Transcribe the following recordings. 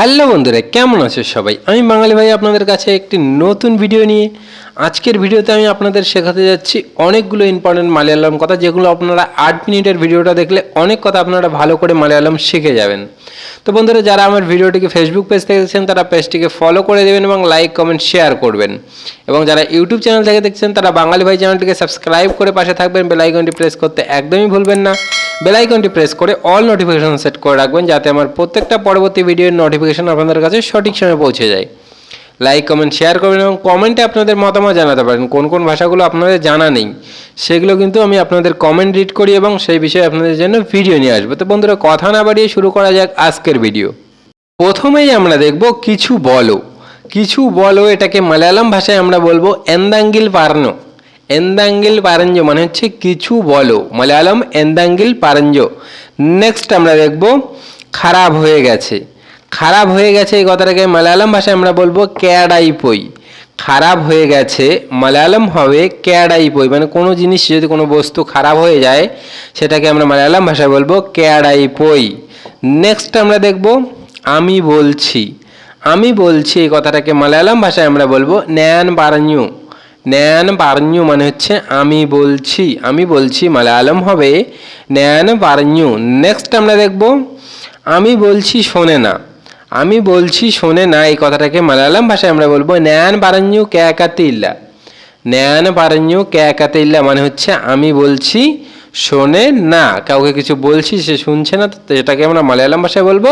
Hello বন্ধুরা, কেমন আছো সবাই? আমি বাঙালি ভাই আপনাদের কাছে একটি নতুন ভিডিও নিয়ে। আজকের ভিডিওতে আমি আপনাদের শেখাতে যাচ্ছি অনেকগুলো ইম্পর্টেন্ট মালয়ালম কথা যেগুলো আপনারা আট মিনিটের ভিডিওটা দেখলে অনেক কথা আপনারা ভালো করে মালয়ালম শিখে যাবেন। তো বন্ধুরা, যারা আমার ভিডিওটিকে ফেসবুক পেজ থেকে দেখছেন, তারা পেজটিকে ফলো করে দেবেন এবং লাইক কমেন্ট শেয়ার করবেন। এবং যারা ইউটিউব চ্যানেল থেকে দেখছেন, তারা বাঙালি ভাই চ্যানেলটিকে সাবস্ক্রাইব করে পাশে থাকবেন। বেলাইকনটি প্রেস করতে একদমই ভুলবেন না। বেলাইকনটি প্রেস করে অল নোটিফিকেশন সেট করে রাখবেন, যাতে আমার প্রত্যেকটা পরবর্তী ভিডিওর নোটিফিকেশন আপনাদের কাছে সঠিক সময়ে পৌঁছে যায়। লাইক কমেন্ট শেয়ার করবেন এবং কমেন্টে আপনাদের মতামত জানাতে পারেন। কোন কোন ভাষাগুলো আপনাদের জানা নেই, সেগুলো কিন্তু আমি আপনাদের কমেন্ট রিড করি এবং সেই বিষয়ে আপনাদের জন্য ভিডিও নিয়ে আসব। তো বন্ধুরা, কথা না বাড়িয়ে শুরু করা যাক আজকের ভিডিও প্রথমেই আমরা দেখব কিছু বলো। কিছু বলো এটাকে মালায়ালাম ভাষায় আমরা বলব এন্দাঙ্গিল পারনো। এন্দাঙ্গিল পারঞ্জ মানে হচ্ছে কিছু বলো। মালায়ালাম এন্দাঙ্গিল পারঞ্জ। নেক্সট আমরা দেখব, খারাপ হয়ে গেছে। খারাপ হয়ে গেছে এই কথাটাকে মালায়ালাম ভাষায় আমরা বলব ক্যাডাইপই খারাপ হয়ে গেছে, মালায়ালাম হবে ক্যাডাইপই মানে কোনো জিনিস যদি কোনো বস্তু খারাপ হয়ে যায়, সেটাকে আমরা মালায়ালাম ভাষায় বলব ক্যাডাইপই নেক্সট আমরা দেখব, আমি বলছি। আমি বলছি এই কথাটাকে মালায়ালাম ভাষায় আমরা বলব ন্যান পারঞ্জু ন্যান পারঞ্জু মানে হচ্ছে আমি বলছি। আমি বলছি মালায়ালাম হবে ন্যান পারঞ্জু নেক্সট আমরা দেখব, আমি বলছি শোনে না। আমি বলছি, শোনে না, এই কথাটাকে মালায়ালাম ভাষায় আমরা বলব, ন্যান পারঞ্জু ক্যাকাতিল্লা ন্যান পারঞ্জু ক্যাকাতিল্লা মানে হচ্ছে, আমি বলছি, শোনে না। কাউকে কিছু বলছি, সে শুনছে না, তো এটাকে আমরা মালায়ালাম ভাষায় বলব,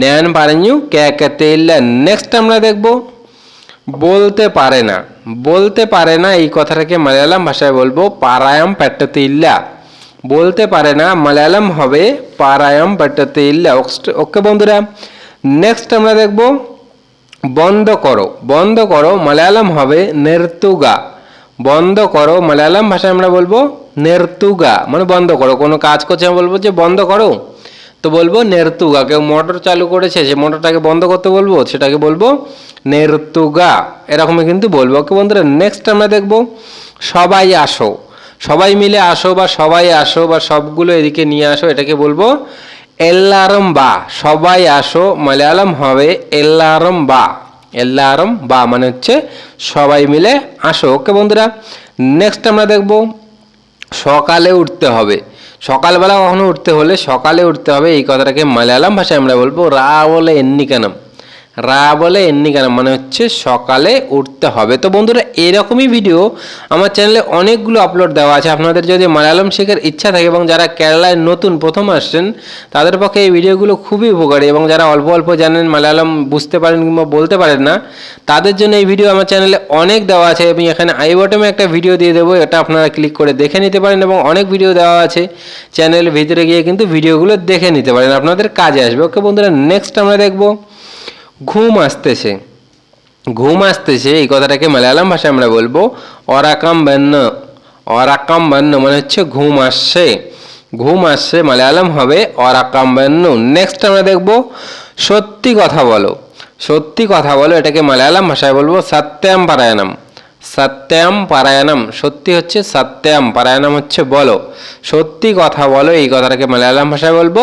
ন্যান পারঞ্জু ক্যাকাতিল্লা নেক্সট আমরা দেখব, বলতে পারে না। বলতে পারে না, এই কথাটাকে মালায়ালাম ভাষায় বলব, পারায়াম পেট্টাতে ইল্লা। বলতে পারে না, মালায়ালাম হবে, পারায়াম পেট্টাতে ইল্লা। ওকে বন্ধুরা নেক্সট আমরা দেখব, বন্ধ করো। বন্ধ করো মালায়ালাম হবে নের্তুগা। বন্ধ করো মালায়ালাম ভাষায় আমরা বলব নের্তুগা। মানে বন্ধ করো। কোনো কাজ করছে আমরা বলব যে বন্ধ করো। তো বলব নেরতুগা। কেউ মোটর চালু করেছে, সে মোটরটাকে বন্ধ করতে বলব, সেটাকে বলব নেরতুগা। এরকমই কিন্তু বলব। ওকে বন্ধুরা নেক্সট আমরা দেখব, সবাই আসো। সবাই মিলে আসো বা সবাই আসো বা সবগুলো এদিকে নিয়ে আসো, এটাকে বলব এল্লারম বা, সবাই আসো, মালয়ালম হবে এল্লারম বা। এল্লারম বা মানে হচ্ছে সবাই মিলে আসো। ওকে বন্ধুরা নেক্সট আমরা দেখব, সকালে উঠতে হবে। সকালবেলা কখনো উঠতে হলে সকালে উঠতে হবে। এই কথাটাকে মালয়ালম ভাষায় আমরা বলব রা বলে এন্নিকানাম। রা বলে এন্নিকানাম মানে হচ্ছে সকালে উঠতে হবে। তো বন্ধুরা, এরকমই ভিডিও আমার চ্যানেলে অনেকগুলো আপলোড দেওয়া আছে। আপনাদের যদি মালায়ালাম শেখার ইচ্ছা থাকে এবং যারা কেরালায় নতুন প্রথম আসছেন, তাদের পক্ষে এই ভিডিওগুলো খুবই উপকারী এবং যারা অল্প অল্প জানেন, মালায়ালাম বুঝতে পারেন কিংবা বলতে পারেন না, তাদের জন্য এই ভিডিও আমার চ্যানেলে অনেক দেওয়া আছে আমি এখানে আই বটমে একটা ভিডিও দিয়ে দেবো। এটা আপনারা ক্লিক করে দেখে নিতে পারেন এবং অনেক ভিডিও দেওয়া আছে। চ্যানেলের ভিতরে গিয়ে কিন্তু ভিডিওগুলো দেখে নিতে পারেন। আপনাদের কাজে আসবে। ওকে বন্ধুরা নেক্সট আমরা দেখব ঘুম আসতেছে। ঘুম আসতেছে, এই কথাটাকে মালায়ালাম ভাষায় আমরা বলব, অরাকাম বান্ন। অরাকাম বান্ন মানে হচ্ছে ঘুম আসছে। ঘুম আসছে, মালায়ালাম হবে অরাকাম বান্ন। নেক্সট আমরা দেখব, সত্যি কথা বলো। সত্যি কথা বলো, এটাকে মালায়ালাম ভাষায় বলব সত্যাম পারায়ণম। সত্যাম পারায়ণম, সত্যি হচ্ছে সত্যাম পারায়ণম হচ্ছে বলো। সত্যি কথা বলো, এই কথাটাকে মালায়ালাম ভাষায় বলব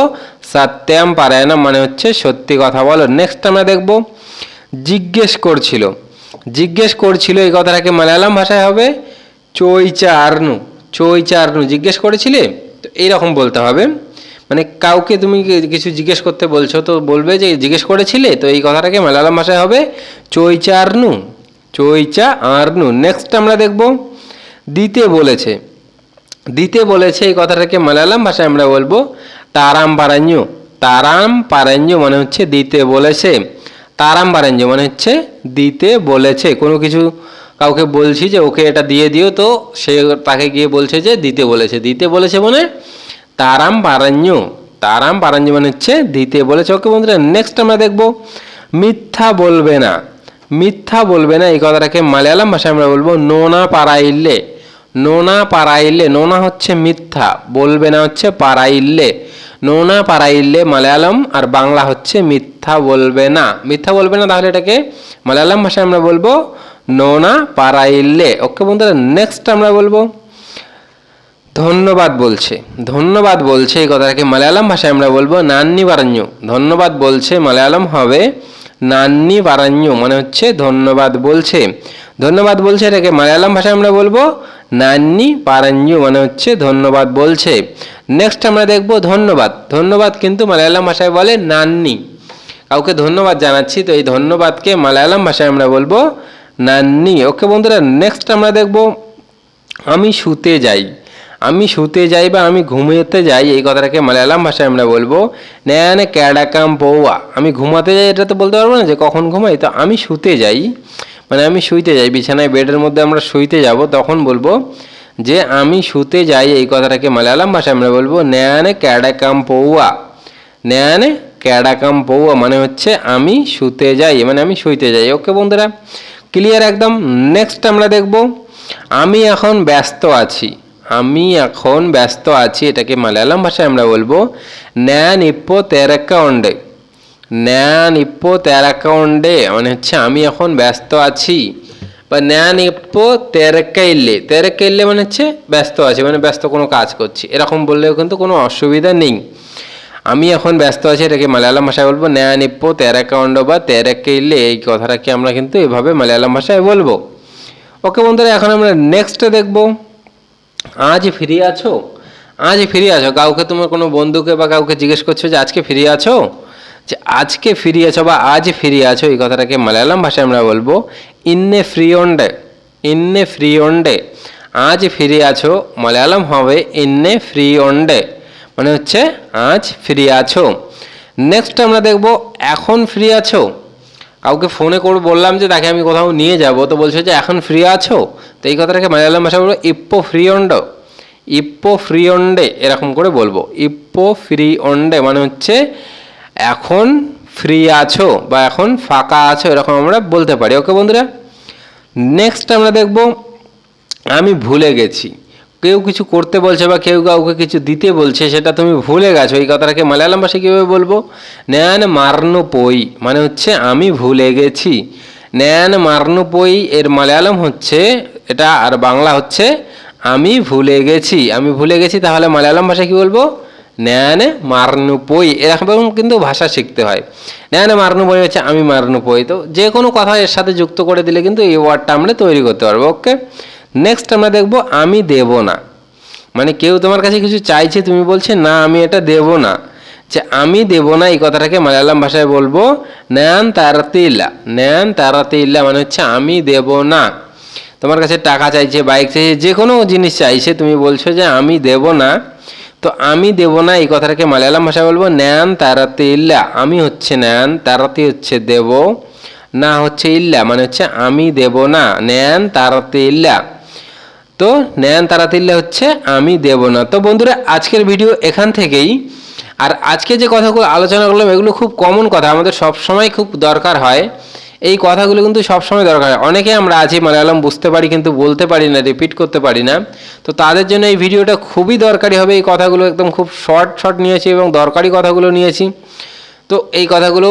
সত্যাম পারায়ণম মানে হচ্ছে সত্যি কথা বলো। নেক্সট আমরা দেখব, জিজ্ঞেস করছিল। জিজ্ঞেস করছিল এই কথাটাকে মালায়ালাম ভাষায় হবে চৈচা আর্নু চৈচা আর্নু জিজ্ঞেস করেছিলে? তো এইরকম বলতে হবে। মানে কাউকে তুমি কিছু জিজ্ঞেস করতে বলছো তো বলবে যে জিজ্ঞেস করেছিলে? তো এই কথাটাকে মালায়ালাম ভাষায় হবে চৈচা আর্নু চৈচা আর্নু নেক্সট আমরা দেখব, দিতে বলেছে। দিতে বলেছে এই কথাটাকে মালায়ালাম ভাষায় আমরা বলব তারাম পারাঞ্জু তারাম পারাঞ্জু মানে হচ্ছে দিতে বলেছে। তারাম পারাঞ্জু মানে হচ্ছে দিতে বলেছে। কোনো কিছু কাউকে বলছি যে ওকে এটা দিয়ে দিও তো, সে তাকে গিয়ে বলছে যে দিতে বলেছে। দিতে বলেছে মানে তারাম পারাঞ্জু তারাম পারাঞ্জু মানে হচ্ছে দিতে বলেছে। ওকে বন্ধুরা নেক্সট আমরা দেখব, মিথ্যা বলবে না। মিথ্যা বলবে না, এই কথাটাকে মালয়ালাম ভাষায় আমরা বলব, নোনা পারাইল্লে নোনা পারাইল্লে নোনা হচ্ছে মিথ্যা, বলবে না হচ্ছে পারাইল্লে নোনা পারাইল্লে মালয়ালম আর বাংলা হচ্ছে মিথ্যা বলবে না। মিথ্যা বলবে না তাহলে এটাকে মালয়ালম ভাষায় আমরা বলব নোনা পারাইল্লে ওকে বন্ধুরা নেক্সট আমরা বলব ধন্যবাদ বলছে। ধন্যবাদ বলছে এই কথাটাকে মালায়ালাম ভাষায় আমরা বলব নান্নি বারাঞ্য ধন্যবাদ বলছে মালায়ালাম হবে নান্নি বারাঞ্য মানে হচ্ছে ধন্যবাদ বলছে। ধন্যবাদ বলছে এটাকে মালায়ালাম ভাষায় আমরা বলব নান্নি পারাঞ্জু মানে হচ্ছে ধন্যবাদ বলছে। নেক্সট আমরা দেখব ধন্যবাদ। ধন্যবাদ কিন্তু মালায়ালাম ভাষায় বলে নান্নি। কাউকে ধন্যবাদ জানাচ্ছি, তো এই ধন্যবাদকে মালায়ালাম ভাষায় আমরা বলব নান্নি। ওকে বন্ধুরা নেক্সট আমরা দেখব, আমি শুতে যাই। আমি শুতে যাই বা আমি ঘুমিয়েতে যাই, এই কথাটাকে মালায়ালাম ভাষায় আমরা বলব ন্যানে ক্যাডাকাম পৌয়া। আমি ঘুমাতে যাই, এটা তো বলতে পারব না যে কখন ঘুমাই, তো আমি শুতে যাই। মানে আমি শুইতে যাই, বিছানায় বেডের মধ্যে আমরা শুইতে যাব, তখন বলব যে আমি শুতে যাই এই কথাটাকে মালায়ালাম ভাষায়, আমরা বলব ন্যানে ক্যাডাকাম পৌয়া। ন্যানে ক্যাডাকাম পৌয়া মানে হচ্ছে আমি শুতে যাই মানে আমি শুইতে যাই। ওকে বন্ধুরা ক্লিয়ার একদম? নেক্সট আমরা দেখব, আমি এখন ব্যস্ত আছি, আমি এখন ব্যস্ত আছি, এটাকে মালায়ালাম ভাষায় আমরা বলব ন্যান ইপ্পো তেরাক্কা অন্ডে। ন্যান ইপ্পো তেরাক্কা অন্ডে মানে হচ্ছে আমি এখন ব্যস্ত আছি। বা ন্যান ইপ্পো তেরাক্কা ইল্লে তেরাক্কা ইল্লে মানে হচ্ছে ব্যস্ত আছি মানে ব্যস্ত কোনো কাজ করছি। এরকম বললেও কিন্তু কোনো অসুবিধা নেই। আমি এখন ব্যস্ত আছি, এটাকে মালায়ালাম ভাষায় বলব। ন্যায় নিপ্পো তেরাকাউন্ড বা তেরাকে ইল্লে এই কথাটাকে আমরা কিন্তু এভাবে মালায়ালাম ভাষায় বলব? ওকে বন্ধুরা, এখন আমরা নেক্সটে দেখব। আজ ফ্রি আছো? আজ ফ্রি আছো? কাউকে তোমার কোনো বন্ধুকে বা কাউকে জিজ্ঞেস করছ যে আজকে ফ্রি আছো? আজকে ফ্রি আছো বা আজ ফ্রি আছো, এই কথাটাকে মালায়ালাম ভাষায় আমরা বলব, ইন্নে ফ্রি অন্ডে ইন্নে ফ্রি অন্ডে আজ ফ্রি আছো, মালায়ালাম হবে, ইন্নে ফ্রি অন্ডে মানে হচ্ছে, আজ ফ্রি আছো। নেক্সট আমরা দেখব, এখন ফ্রি আছো? কাউকে ফোনে করে বললাম যে, তাকে আমি কোথাও নিয়ে যাব। তো বলছে যে, এখন ফ্রি আছো? তো এই কথাটাকে মালায়ালাম ভাষা বলব, ইপ্পো ফ্রি অন্ড ইপ্পো ফ্রি অন্ডে এরকম করে বলব, ইপ্পো ফ্রি অন্ডে মানে হচ্ছে এখন ফ্রি আছো বা এখন ফাঁকা আছো, এরকম আমরা বলতে পারি। ওকে বন্ধুরা? নেক্সট আমরা দেখব, আমি ভুলে গেছি। কেউ কিছু করতে বলছে বা কেউ কাউকে কিছু দিতে বলছে, সেটা তুমি ভুলে গেছো। এই কথাটাকে মালায়ালাম ভাষায় কীভাবে বলব? ন্যান মারনো পই মানে হচ্ছে আমি ভুলে গেছি। ন্যান মারনো পই, এর মালায়ালাম হচ্ছে, এটা আর বাংলা হচ্ছে, আমি ভুলে গেছি। আমি ভুলে গেছি, তাহলে মালায়ালাম ভাষায় কী বলব? ন্যানে মারনু পই এরকম কিন্তু ভাষা শিখতে হয়। ন্যানে মারনু পই হচ্ছে আমি মারনু পই তো যে কোনো কথা এর সাথে যুক্ত করে দিলে কিন্তু এই ওয়ার্ডটা আমরা তৈরি করতে পারব ওকে নেক্সট আমরা দেখব, আমি দেব না। মানে কেউ তোমার কাছে কিছু চাইছে, তুমি বলছে, না, আমি এটা দেব না। যে আমি দেব না, এই কথাটাকে মালায়ালাম ভাষায় বলব, ন্যান তারাতে ইল্লা ন্যান তারাতে ইল্লা মানে হচ্ছে, আমি দেব না। তোমার কাছে টাকা চাইছে বাইক চাইছে, যে কোনো জিনিস চাইছে, তুমি বলছো যে, আমি দেব না। তো আমি দেব না, এই কথাটাকে মালায়ালাম ভাষায় বলব, ন্যান তারাতে ইল্লা। আমি হচ্ছে ন্যান, তারাতে হচ্ছে দেব, না হচ্ছে ইল্লা মানে হচ্ছে আমি দেব না, ন্যান তারাতে ইল্লা। তো ন্যান তারাতিল্লা হচ্ছে আমি দেব না। তো বন্ধুরা, আজকের ভিডিও এখান থেকেই। আর আজকে যে কথাগুলো আলোচনা করলাম, এগুলো খুব কমন কথা, আমাদের সব সময় খুব দরকার হয়। এই কথাগুলো কিন্তু সবসময় দরকার হয়। অনেকে আমরা আছি মালায়ালাম, বুঝতে পারি কিন্তু বলতে পারি না রিপিট করতে পারি না। তো তাদের জন্য এই ভিডিওটা খুবই দরকারি হবে। এই কথাগুলো একদম খুব শর্ট শর্ট নিয়েছি এবং দরকারি কথাগুলো নিয়েছি। তো এই কথাগুলো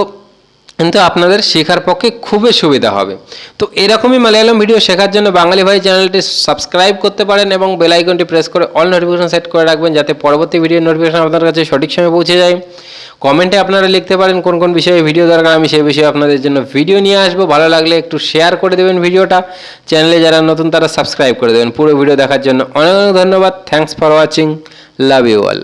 কিন্তু আপনাদের শেখার পক্ষে খুবই সুবিধা হবে। তো এরকমই মালায়ালাম ভিডিও শেখার জন্য বাঙালি ভাই চ্যানেলটি সাবস্ক্রাইব করতে পারেন এবং বেল আইকনটি প্রেস করে অল নোটিফিকেশন সেট করে রাখবেন যাতে পরবর্তী ভিডিও নোটিফিকেশন আপনার কাছে সঠিক সময়ে পৌঁছে যায়। কমেন্টে আপনারা লিখতে পারেন কোন কোন বিষয়ে ভিডিও দরকার, আমি সেই বিষয়ে আপনাদের জন্য ভিডিও নিয়ে আসব। ভালো লাগলে একটু শেয়ার করে দেবেন ভিডিওটা। চ্যানেলে যারা নতুন, তারা সাবস্ক্রাইব করে দেবেন। পুরো ভিডিও দেখার জন্য অনেক অনেক ধন্যবাদ। Thanks for watching love you all